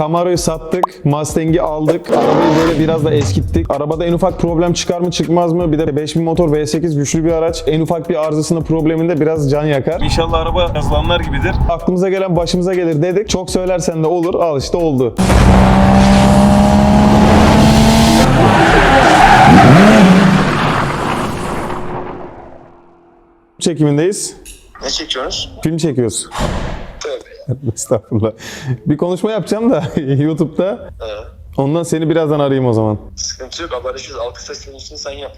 Camaro'yu sattık, Mustang'i aldık. Arabayı böyle biraz da eskittik. Arabada en ufak problem çıkar mı çıkmaz mı? Bir de 5000 motor V8 güçlü bir araç. En ufak bir arızasında probleminde biraz can yakar. İnşallah araba yazılanlar gibidir. Aklımıza gelen başımıza gelir dedik. Çok söylersen de olur. Al işte oldu. çekimindeyiz. Ne çekiyorsunuz? Film çekiyoruz. Estağfurullah. Bir konuşma yapacağım da YouTube'da. Ondan seni birazdan arayayım o zaman. sıkıntı yok. Haberleşiriz. Alkış seslenişini sen yap.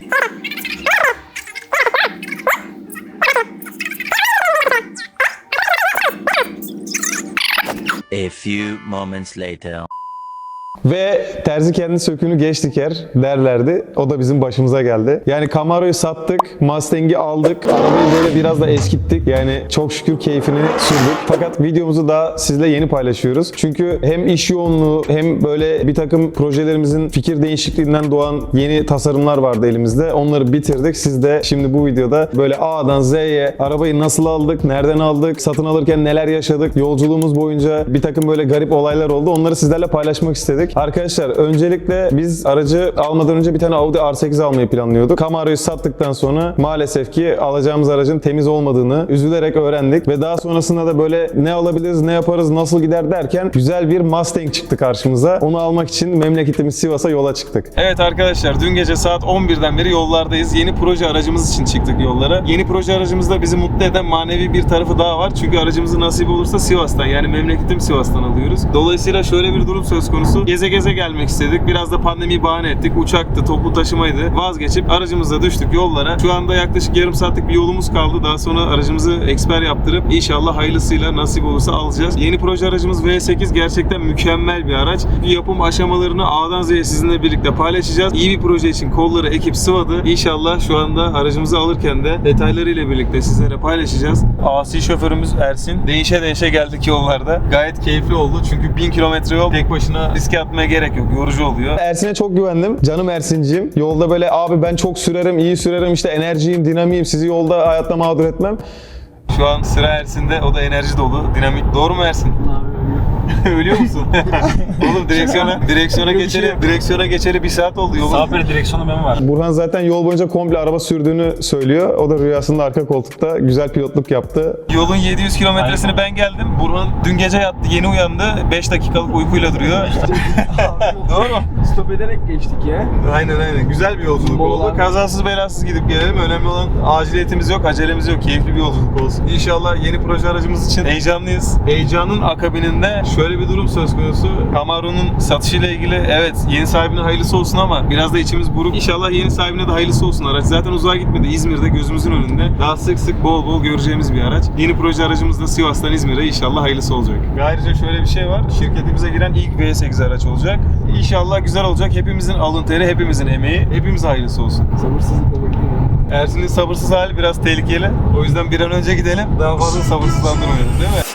A few moments later. Ve terzi kendi söküğünü geç diker derlerdi. O da bizim başımıza geldi. Yani Camaro'yu sattık, Mustang'i aldık. Arabayı böyle biraz da eskittik. Yani çok şükür keyfini sürdük. Fakat videomuzu daha sizle yeni paylaşıyoruz. Çünkü hem iş yoğunluğu hem böyle bir takım projelerimizin fikir değişikliğinden doğan yeni tasarımlar vardı elimizde. Onları bitirdik. Siz de şimdi bu videoda böyle A'dan Z'ye arabayı nasıl aldık, nereden aldık, satın alırken neler yaşadık, yolculuğumuz boyunca bir takım böyle garip olaylar oldu. Onları sizlerle paylaşmak istedik. Arkadaşlar öncelikle biz aracı almadan önce bir tane Audi R8 almayı planlıyorduk. Camaro'yu sattıktan sonra maalesef ki alacağımız aracın temiz olmadığını üzülerek öğrendik ve daha sonrasında da böyle ne alabiliriz, ne yaparız, nasıl gider derken güzel bir Mustang çıktı karşımıza. Onu almak için memleketimiz Sivas'a yola çıktık. Evet arkadaşlar dün gece saat 11'den beri yollardayız. Yeni proje aracımız için çıktık yollara. Yeni proje aracımızda bizi mutlu eden manevi bir tarafı daha var. Çünkü aracımızın nasip olursa Sivas'tan yani memleketim Sivas'tan alıyoruz. Dolayısıyla şöyle bir durum söz konusu. Geze geze gelmek istedik. Biraz da pandemiyi bahane ettik. Uçaktı, toplu taşımaydı. Vazgeçip aracımızla düştük yollara. Şu anda yaklaşık yarım saatlik bir yolumuz kaldı. Daha sonra aracımızı eksper yaptırıp inşallah hayırlısıyla nasip olursa alacağız. Yeni proje aracımız V8 gerçekten mükemmel bir araç. Yapım aşamalarını A'dan Z'ye sizinle birlikte paylaşacağız. İyi bir proje için kolları ekip sıvadı. İnşallah şu anda aracımızı alırken de detaylarıyla birlikte sizlere paylaşacağız. Asi şoförümüz Ersin. Değişe değişe geldik yollarda. Gayet keyifli oldu çünkü 1000 kilometre yol tek başına riske atmaya gerek yok. Yorucu oluyor. Ersin'e çok güvendim. Canım Ersin'ciğim. Yolda böyle abi ben çok sürerim, iyi sürerim, işte enerjiyim, dinamiyim, sizi yolda hayatta mağdur etmem. Şu an sıra Ersin'de. O da enerji dolu, dinamik. Doğru mu Ersin? Ölüyor musun? Oğlum direksiyona direksiyona geçeli direksiyona geçeli bir saat oldu yolun. Sağ bir direksiyonu ben var. Burhan zaten yol boyunca komple araba sürdüğünü söylüyor. O da rüyasında arka koltukta güzel pilotluk yaptı. Yolun 700 kilometresini ben geldim. Burhan dün gece yattı, yeni uyandı. 5 dakikalık uykuyla duruyor. Doğru mu? Stop ederek geçtik ya. Aynen aynen. Güzel bir yolculuk Bol oldu. abi. Kazasız belasız gidip gelelim. Önemli olan aciliyetimiz yok, acelemiz yok. Keyifli bir yolculuk olsun. İnşallah yeni proje aracımız için heyecanlıyız. Heyecanın akabininde şöyle bir durum söz konusu. Camaro'nun satışıyla ilgili evet yeni sahibine hayırlısı olsun ama biraz da içimiz buruk. İnşallah yeni sahibine de hayırlısı olsun araç. Zaten uzağa gitmedi. İzmir'de gözümüzün önünde. Daha sık sık bol bol göreceğimiz bir araç. Yeni proje aracımız da Sivas'tan İzmir'e inşallah hayırlısı olacak. Ayrıca şöyle bir şey var. Şirketimize giren ilk V8 araç olacak. İnşallah güzel olacak. Hepimizin alın teri, hepimizin emeği. Hepimize hayırlısı olsun. Sabırsızlıkla bekliyorum. Ersin'in sabırsız hali biraz tehlikeli. O yüzden bir an önce gidelim. Daha fazla sabırsızlandırmayalım değil mi?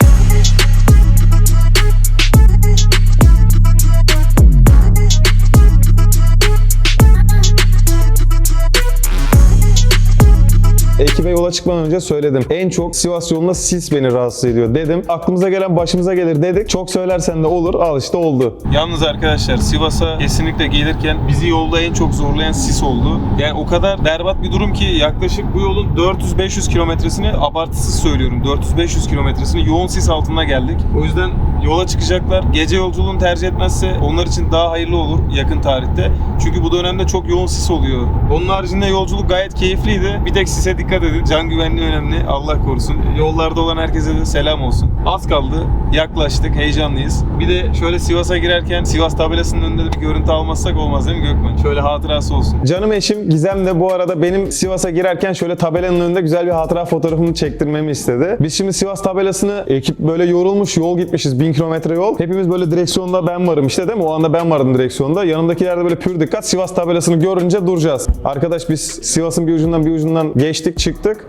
Yola çıkmadan önce söyledim. En çok Sivas yolunda sis beni rahatsız ediyor dedim. Aklımıza gelen başımıza gelir dedik. Çok söylersen de olur. Al işte oldu. Yalnız arkadaşlar Sivas'a kesinlikle gelirken bizi yolda en çok zorlayan sis oldu. Yani o kadar berbat bir durum ki yaklaşık bu yolun 400-500 kilometresini abartısız söylüyorum 400-500 kilometresini yoğun sis altında geldik. O yüzden yola çıkacaklar. Gece yolculuğunu tercih etmezse onlar için daha hayırlı olur yakın tarihte. Çünkü bu dönemde çok yoğun sis oluyor. Onun haricinde yolculuk gayet keyifliydi. Bir tek sise dikkat edin. Can güvenliği önemli. Allah korusun. Yollarda olan herkese de selam olsun. Az kaldı. Yaklaştık. Heyecanlıyız. Bir de şöyle Sivas'a girerken Sivas tabelasının önünde de bir görüntü almazsak olmaz değil mi Gökmen? Şöyle hatırası olsun. Canım eşim Gizem de bu arada benim Sivas'a girerken şöyle tabelanın önünde güzel bir hatıra fotoğrafımı çektirmemi istedi. Biz şimdi Sivas tabelasını ekip böyle yorulmuş yol gitmişiz 1000 kilometre yol. Hepimiz böyle direksiyonda ben varım işte değil mi? O anda ben vardım direksiyonda. Yanımdakiler de böyle pür dikkat Sivas tabelasını görünce duracağız. Arkadaş biz Sivas'ın bir ucundan bir ucundan geçtik çıktık.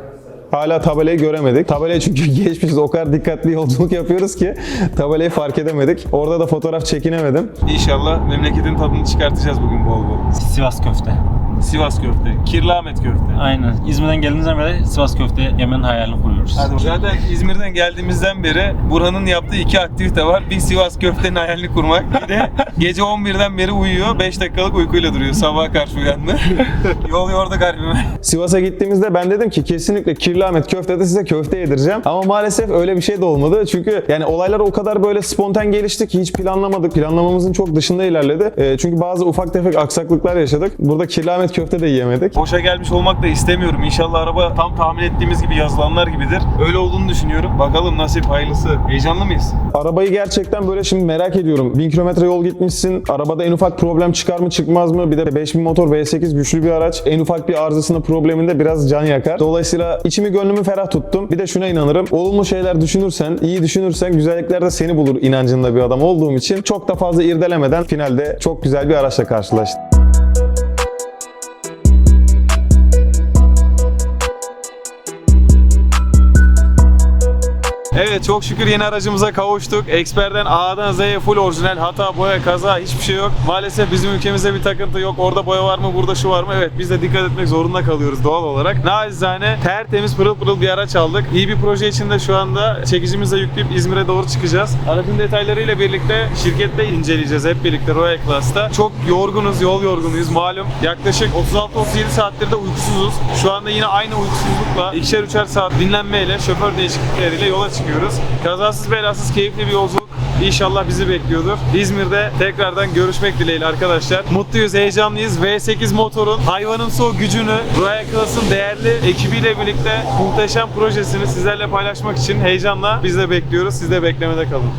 Hala tabelayı göremedik. Tabelayı çünkü geçmişiz. O kadar dikkatli yolculuk yapıyoruz ki tabelayı fark edemedik. Orada da fotoğraf çekinemedim. İnşallah memleketin tadını çıkartacağız bugün bol bol. Sivas köfte. Sivas köfte, Kirlamet köfte. Aynen. İzmir'den geldiğimizden beri Sivas köfte yemenin hayalini kuruyoruz. Zaten İzmir'den geldiğimizden beri Burhan'ın yaptığı iki aktivite var. Bir Sivas köftenin hayalini kurmak. Bir de gece 11'den beri uyuyor. 5 dakikalık uykuyla duruyor. Sabaha karşı uyandı. Yol yordu garibime. Sivas'a gittiğimizde ben dedim ki kesinlikle Kirlamet köftede size köfte yedireceğim. Ama maalesef öyle bir şey de olmadı. Çünkü yani olaylar o kadar böyle spontan gelişti ki hiç planlamadık. Planlamamızın çok dışında ilerledi. Ee, çünkü bazı ufak tefek aksaklıklar yaşadık. Burada Kirlamet köfte de yiyemedik. Boşa gelmiş olmak da istemiyorum. İnşallah araba tam tahmin ettiğimiz gibi yazılanlar gibidir. Öyle olduğunu düşünüyorum. Bakalım nasip hayırlısı. Heyecanlı mıyız? Arabayı gerçekten böyle şimdi merak ediyorum. 1000 kilometre yol gitmişsin. Arabada en ufak problem çıkar mı çıkmaz mı? Bir de 5000 motor V8 güçlü bir araç. En ufak bir arızasında probleminde biraz can yakar. Dolayısıyla içimi gönlümü ferah tuttum. Bir de şuna inanırım. Olumlu şeyler düşünürsen, iyi düşünürsen güzellikler de seni bulur inancında bir adam olduğum için çok da fazla irdelemeden finalde çok güzel bir araçla karşılaştım. Evet çok şükür yeni aracımıza kavuştuk. Expert'den A'dan Z'ye full orijinal. Hata, boya, kaza hiçbir şey yok. Maalesef bizim ülkemizde bir takıntı yok. Orada boya var mı, burada şu var mı? Evet biz de dikkat etmek zorunda kalıyoruz doğal olarak. Nacizane tertemiz pırıl pırıl bir araç aldık. İyi bir proje içinde şu anda çekicimizle yükleyip İzmir'e doğru çıkacağız. Aracın detaylarıyla birlikte şirkette inceleyeceğiz hep birlikte Royal Class'ta. Çok yorgunuz, yol yorgunuyuz malum. Yaklaşık 36-37 saattir de uykusuzuz. Şu anda yine aynı uykusuzlukla ikişer üçer saat dinlenmeyle, şoför değişiklikleriyle yola çıkıyoruz. Kazasız belasız keyifli bir yolculuk İnşallah bizi bekliyordur. İzmir'de tekrardan görüşmek dileğiyle arkadaşlar. Mutluyuz, heyecanlıyız. V8 motorun hayvanımsı o gücünü Royal Class'ın değerli ekibiyle birlikte muhteşem projesini sizlerle paylaşmak için heyecanla biz de bekliyoruz. Siz de beklemede kalın.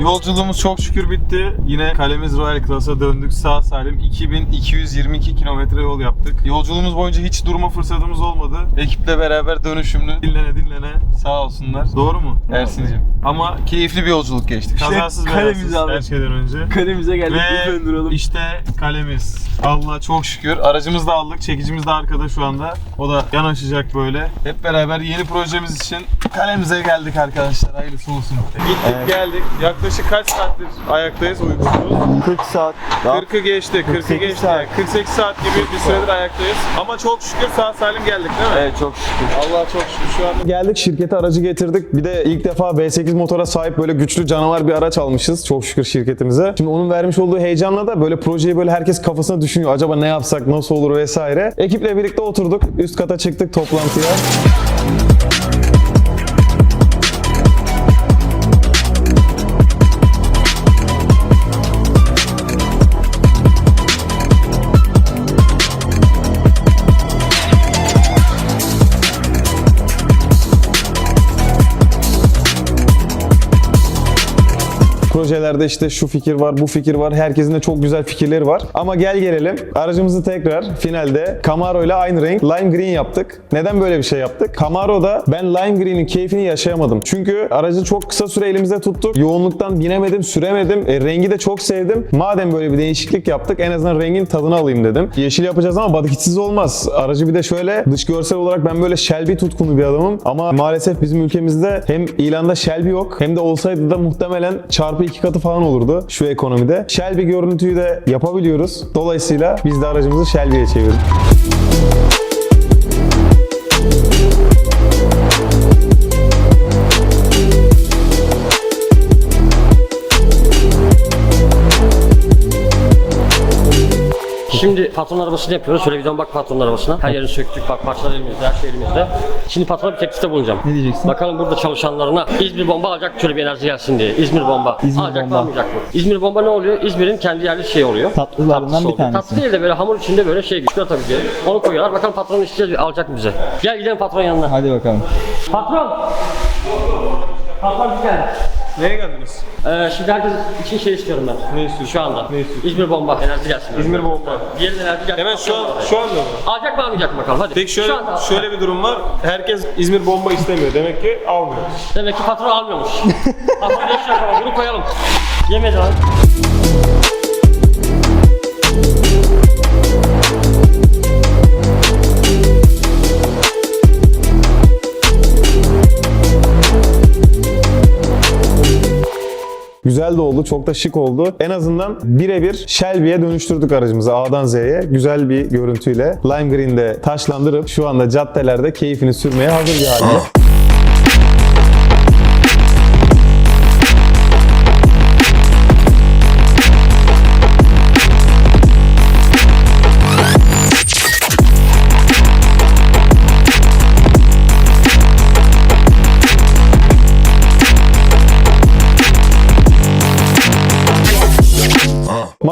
Yolculuğumuz çok şükür bitti. Yine kalemiz Royal Class'a döndük. Sağ salim 2222 kilometre yol yaptık. Yolculuğumuz boyunca hiç durma fırsatımız olmadı. Ekiple beraber dönüşümlü dinlene dinlene sağ olsunlar. Doğru mu Ersin'cim? Ama keyifli bir yolculuk geçtik. Kazasız kalemizi belasız her şeyden önce. Kalemize geldik. Ve duralım. işte kalemiz. Allah çok şükür. Aracımızı da aldık. Çekicimiz de arkada şu anda. O da yanaşacak böyle. Hep beraber yeni projemiz için kalemize geldik arkadaşlar. Hayırlısı olsun. Gittik geldik. Yaklaşık kaç saattir ayaktayız uykusuz? 40 saat. 40'ı geçti. 40'ı 48 geçti. saat. 48 saat gibi bir süredir ayaktayız. Ama çok şükür sağ salim geldik değil mi? Evet çok şükür. Allah çok şükür şu an Geldik şirkete aracı getirdik. Bir de ilk defa V8 motora sahip böyle güçlü canavar bir araç almışız. Çok şükür şirketimize. Şimdi onun vermiş olduğu heyecanla da böyle projeyi böyle herkes kafasına düşünüyor. Acaba ne yapsak, nasıl olur vesaire. Ekiple birlikte oturduk. Üst kata çıktık toplantıya. Projelerde işte şu fikir var, bu fikir var. Herkesin de çok güzel fikirleri var. Ama gel gelelim. Aracımızı tekrar finalde Camaro ile aynı renk lime green yaptık. Neden böyle bir şey yaptık? Camaro'da ben lime green'in keyfini yaşayamadım. Çünkü aracı çok kısa süre elimizde tuttuk. Yoğunluktan binemedim, süremedim. E, rengi de çok sevdim. Madem böyle bir değişiklik yaptık en azından rengin tadını alayım dedim. Yeşil yapacağız ama badikitsiz olmaz. Aracı bir de şöyle dış görsel olarak ben böyle Shelby tutkunu bir adamım. Ama maalesef bizim ülkemizde hem ilanda Shelby yok hem de olsaydı da muhtemelen çarpı iki katı falan olurdu şu ekonomide. Shelby görüntüyü de yapabiliyoruz. Dolayısıyla biz de aracımızı Shelby'ye çevirdik. Şimdi patron arabasını yapıyoruz. Şöyle bir dön bak patron arabasına. Her yerini söktük bak parçalar elimizde, her şey elimizde. Şimdi patrona bir teklifte bulunacağım. Ne diyeceksin? Bakalım burada çalışanlarına İzmir bomba alacak şöyle bir enerji gelsin diye. İzmir bomba. İzmir alacak bomba. mı almayacak mı? İzmir bomba ne oluyor? İzmir'in kendi yerli şey oluyor. Tatlılarından Tatlısı bir oluyor. tanesi. Tatlı değil de böyle hamur içinde böyle şey çikolata gibi. Onu koyuyorlar. Bakalım patron isteyeceğiz alacak mı bize? Gel gidelim patron yanına. Hadi bakalım. Patron! Patron bir gel. Neye geldiniz? Ee, şimdi herkes için şey istiyorum ben. Ne istiyorsun? Şu anda. Ne istiyorsun? İzmir bomba enerji gelsin. İzmir bomba. Diğerinin enerji gelsin. Hemen şu an şu anda mı? Alacak mı almayacak mı bakalım hadi. Peki şöyle Şu anda. şöyle bir durum var. Herkes İzmir bomba istemiyor. Demek ki almıyor. Demek ki patron almıyormuş. patron ne iş yapalım bunu koyalım. Yemedi lan. Güzel de oldu. Çok da şık oldu. En azından birebir Shelby'ye dönüştürdük aracımızı A'dan Z'ye. Güzel bir görüntüyle lime green'de taşlandırıp şu anda caddelerde keyfini sürmeye hazır bir halde.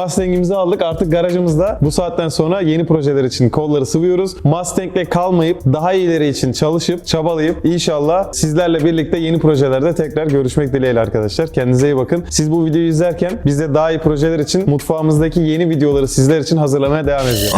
Mustang'imizi aldık. Artık garajımızda bu saatten sonra yeni projeler için kolları sıvıyoruz. Mustang'le kalmayıp daha iyileri için çalışıp çabalayıp inşallah sizlerle birlikte yeni projelerde tekrar görüşmek dileğiyle arkadaşlar. Kendinize iyi bakın. Siz bu videoyu izlerken biz de daha iyi projeler için mutfağımızdaki yeni videoları sizler için hazırlamaya devam edeceğiz.